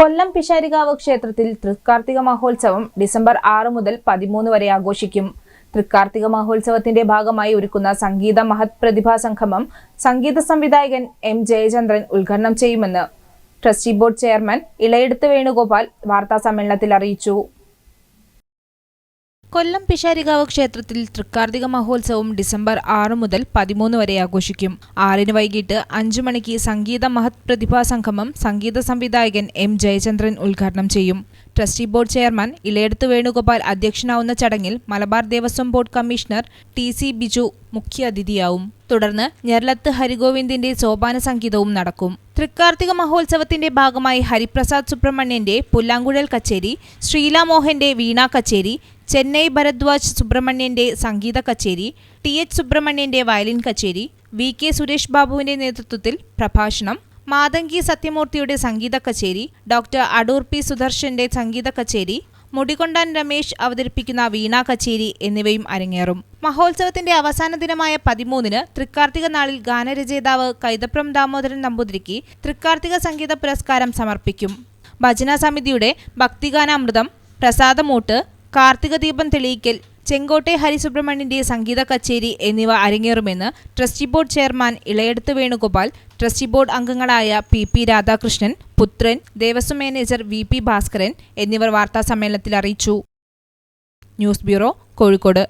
കൊല്ലം പിശാരികാവ് ക്ഷേത്രത്തിൽ തൃക്കാർത്തിക മഹോത്സവം ഡിസംബർ ആറ് മുതൽ പതിമൂന്ന് വരെ ആഘോഷിക്കും. തൃക്കാർത്തിക മഹോത്സവത്തിന്റെ ഭാഗമായി ഒരുക്കുന്ന സംഗീത മഹത് പ്രതിഭാ സംഗമം സംഗീത സംവിധായകൻ എം ജയചന്ദ്രൻ ഉദ്ഘാടനം ചെയ്യുമെന്ന് trustee board chairman Elayidathu Venugopal വാർത്താസമ്മേളനത്തിൽ അറിയിച്ചു. കൊല്ലം പിശാരികാവ് ക്ഷേത്രത്തിൽ തൃക്കാർത്തിക മഹോത്സവം ഡിസംബർ ആറ് മുതൽ പതിമൂന്ന് വരെ ആഘോഷിക്കും. ആറിന് വൈകിട്ട് അഞ്ചു മണിക്ക് സംഗീത മഹത് പ്രതിഭാ സംഗമം സംഗീത സംവിധായകൻ എം ജയചന്ദ്രൻ ഉദ്ഘാടനം ചെയ്യും. Trustee board chairman Elayidathu Venugopal അധ്യക്ഷനാവുന്ന ചടങ്ങിൽ Malabar Devaswom board commissioner T C Biju മുഖ്യാതിഥിയാവും തുടർന്ന് ഞെർലത്ത് ഹരിഗോവിന്ദിന്റെ സോപാന സംഗീതവും നടക്കും. തൃക്കാർത്തിക മഹോത്സവത്തിന്റെ ഭാഗമായി ഹരിപ്രസാദ് സുബ്രഹ്മണ്യന്റെ പുല്ലാങ്കുഴൽ കച്ചേരി ശ്രീല മോഹന്റെ വീണ കച്ചേരി ചെന്നൈ ഭരദ്വാജ് സുബ്രഹ്മണ്യന്റെ സംഗീത കച്ചേരി ടി എച്ച് സുബ്രഹ്മണ്യന്റെ വയലിൻ കച്ചേരി വി കെ സുരേഷ് ബാബുവിന്റെ നേതൃത്വത്തിൽ പ്രഭാഷണം മാതങ്കി സത്യമൂർത്തിയുടെ സംഗീത കച്ചേരി ഡോക്ടർ അടൂർ പി സുദർശന്റെ സംഗീത കച്ചേരി മുടികൊണ്ടാൻ രമേശ് അവതരിപ്പിക്കുന്ന വീണ കച്ചേരി എന്നിവയും അരങ്ങേറും. മഹോത്സവത്തിന്റെ അവസാന ദിനമായ പതിമൂന്നിന് തൃക്കാർത്തിക നാളിൽ ഗാനരചയിതാവ് കൈതപ്രം ദാമോദരൻ നമ്പൂതിരിക്ക് തൃക്കാർത്തിക സംഗീത പുരസ്കാരം സമർപ്പിക്കും. ഭജന സമിതിയുടെ ഭക്തിഗാനാമൃതം പ്രസാദമൂട്ട് കാർത്തിക ദീപം തെളിയിക്കൽ ചെങ്കോട്ടെ ഹരിസുബ്രഹ്മണ്യന്റെ സംഗീത കച്ചേരി എന്നിവ അരങ്ങേറുമെന്ന് trustee board chairman Elayidathu Venugopal trustee board അംഗങ്ങളായ P P Radhakrishnan Puthran Devaswom manager V P Bhaskaran എന്നിവർ വാർത്താസമ്മേളനത്തിൽ അറിയിച്ചു. News bureau Kozhikode.